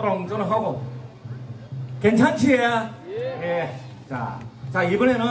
롱저는 하고 괜찮지? 예. 자, 자 이번에는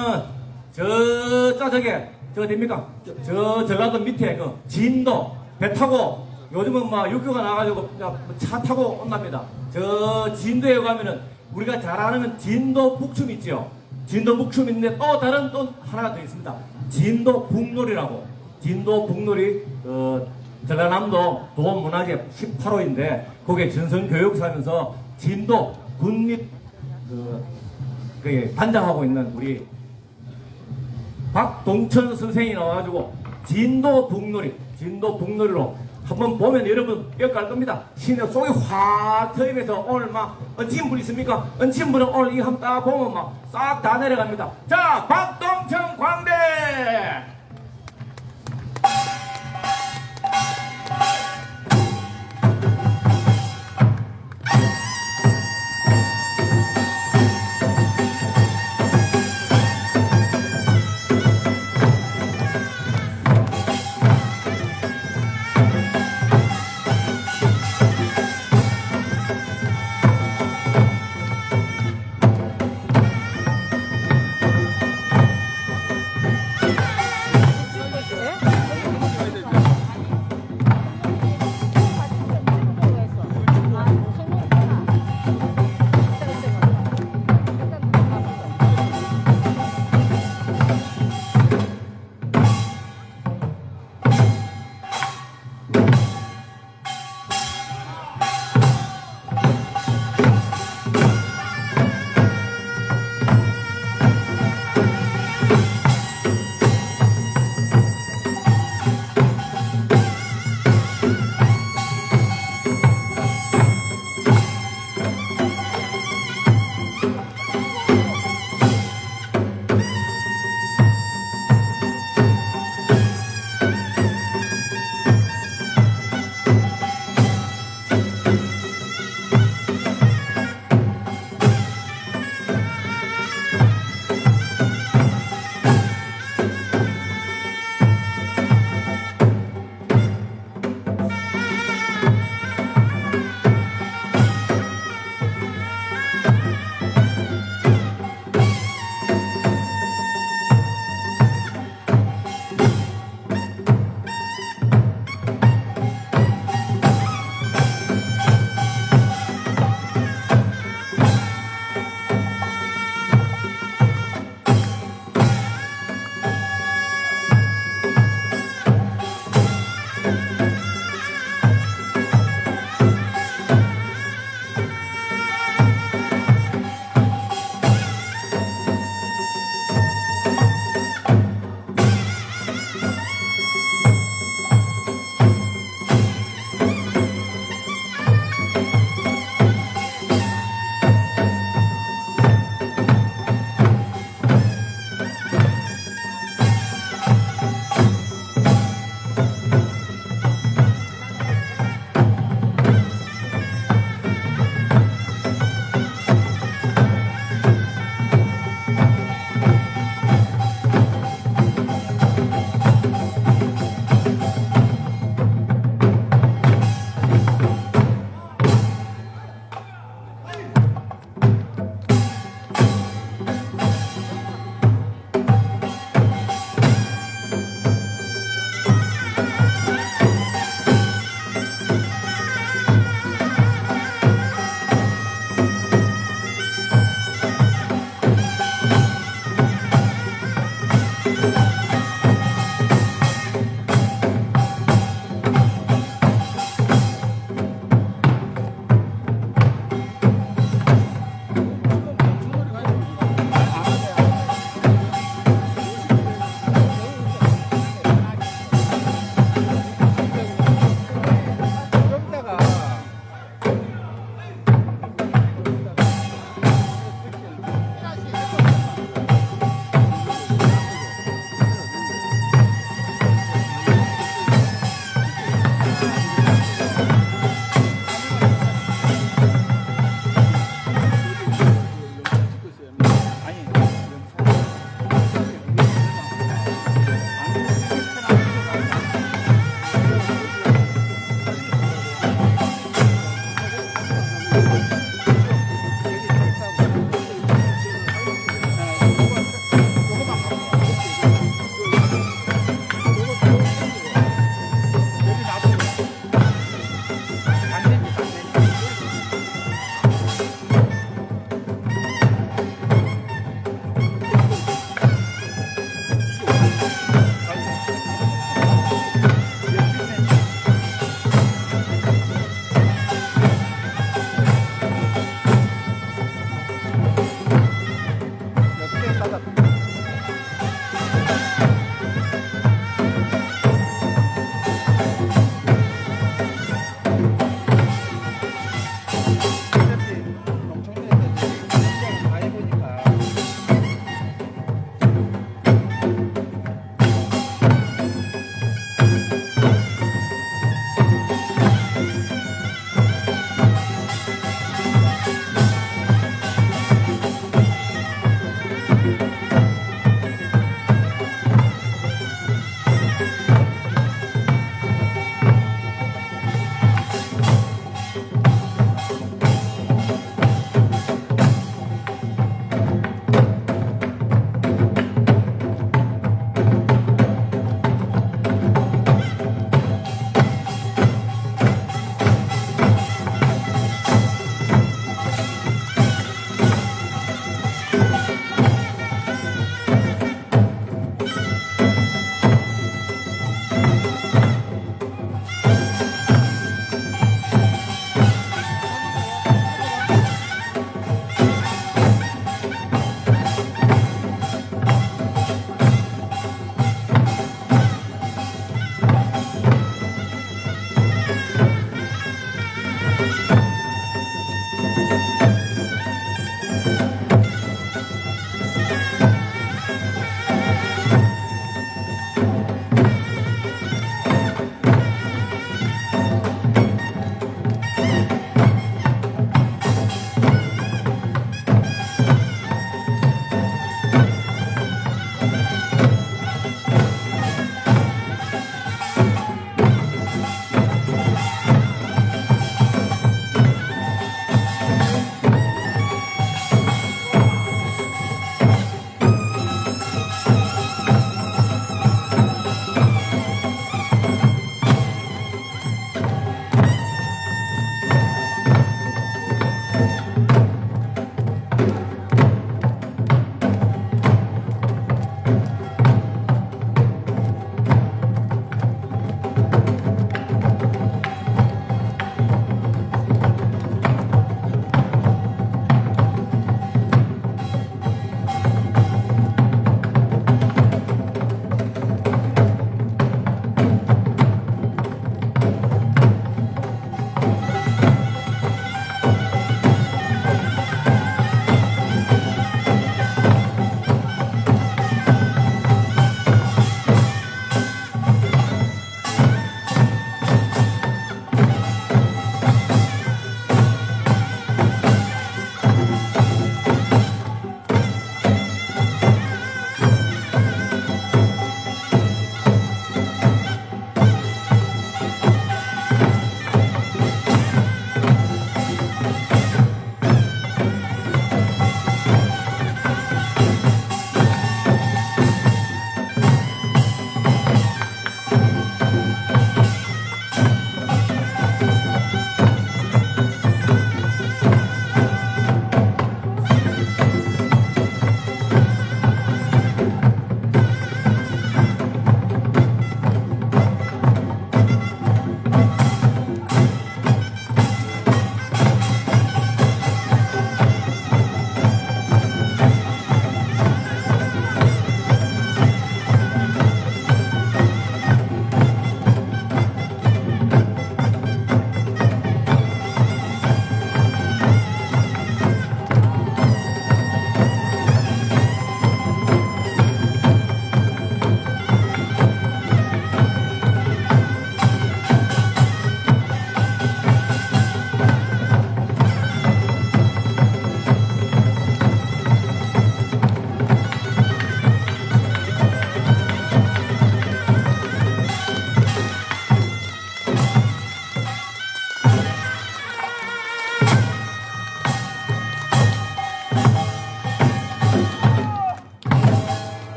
저 저쪽에 저 어딥니까? 저, 저 전라도 밑에 그 진도 배 타고 요즘은 막 육교가 나가지고 차 타고 온답니다. 저 진도에 가면은 우리가 잘 아는 진도 북춤 있죠. 진도 북춤인데 또 다른 또 하나가 더 있습니다. 진도 북놀이라고. 진도 북놀이 어, 전라남도 도문화재 18호인데 거기에 전성교육사면서 진도 군립 그, 그 단장하고 있는 우리 박동천 선생이 나와가지고 진도 북놀이 진도 북놀이로 한번 보면 여러분 뼈갈 겁니다. 신의 속이 확 트임해서 오늘 막 얹힌 분 있습니까? 얹힌 분은 오늘 이거 한번 딱 보면 막 싹 다 내려갑니다. 자 박동천 광대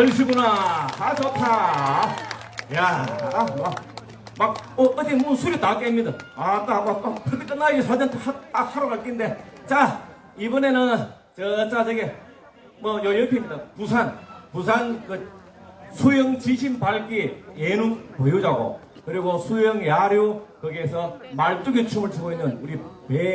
얼씨구나. 아, 좋다. 야, 아, 막, 막, 어, 어제 뭐 술이 다 깹니다. 아, 딱, 막, 막, 그렇게 끝나기 사전 딱, 딱 하러 갈 건데. 자, 이번에는, 저, 자, 저기, 뭐, 요 옆입니다. 부산. 부산, 그, 수영 지신 밝기 예능 보유자고, 그리고 수영 야류, 거기에서 말뚝의 춤을 추고 있는 우리 배